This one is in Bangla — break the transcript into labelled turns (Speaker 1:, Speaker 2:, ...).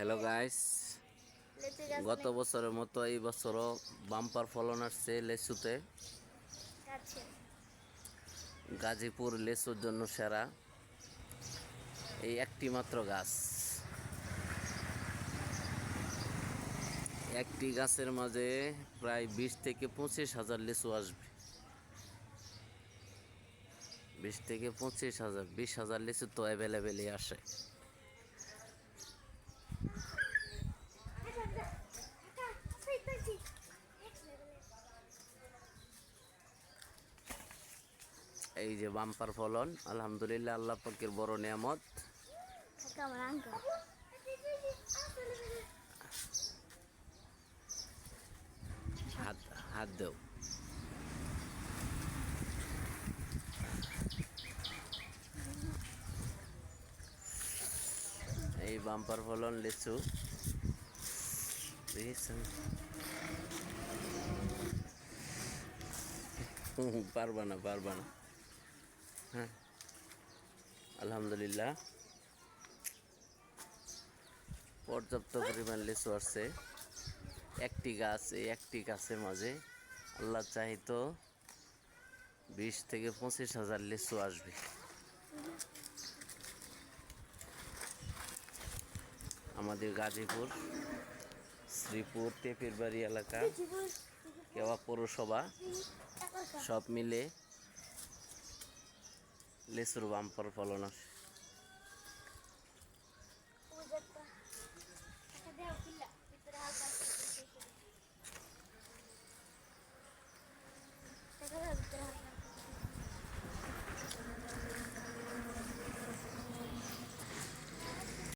Speaker 1: হ্যালো গাইস গত বছরের মতো এই বছরও বাম্পার ফলন আসছে লেচুতে গাজীপুর লেচুর জন্য সেরা। এই একটি মাত্র গাছ। একটি গাছের মাঝে প্রায় বিশ থেকে পঁচিশ হাজার লিচু আসবে। বিশ থেকে পঁচিশ হাজার বিশ হাজার লিচু তো অ্যাভেলেবেলই আসে। এই যে বাম্পার ফলন, আলহামদুলিল্লাহ আল্লাহ পাকের বড় নিয়ামত। হাত হাত দেও। এই বাম্পার ফলন, লিচু। পারবা না পারবা না। হ্যাঁ আলহামদুলিল্লাহ। পর্যাপ্ত পরিমাণ লিচু আসছে একটি গাছ এই একটি গাছের মাঝে আল্লাহ চাহিত বিশ থেকে পঁচিশ হাজার লিচু আসবে। আমাদের গাজীপুর শ্রীপুর টেপির বাড়ি এলাকা কেওয়া পৌরসভা সব মিলে লিচুর বাম্পার ফলন আসে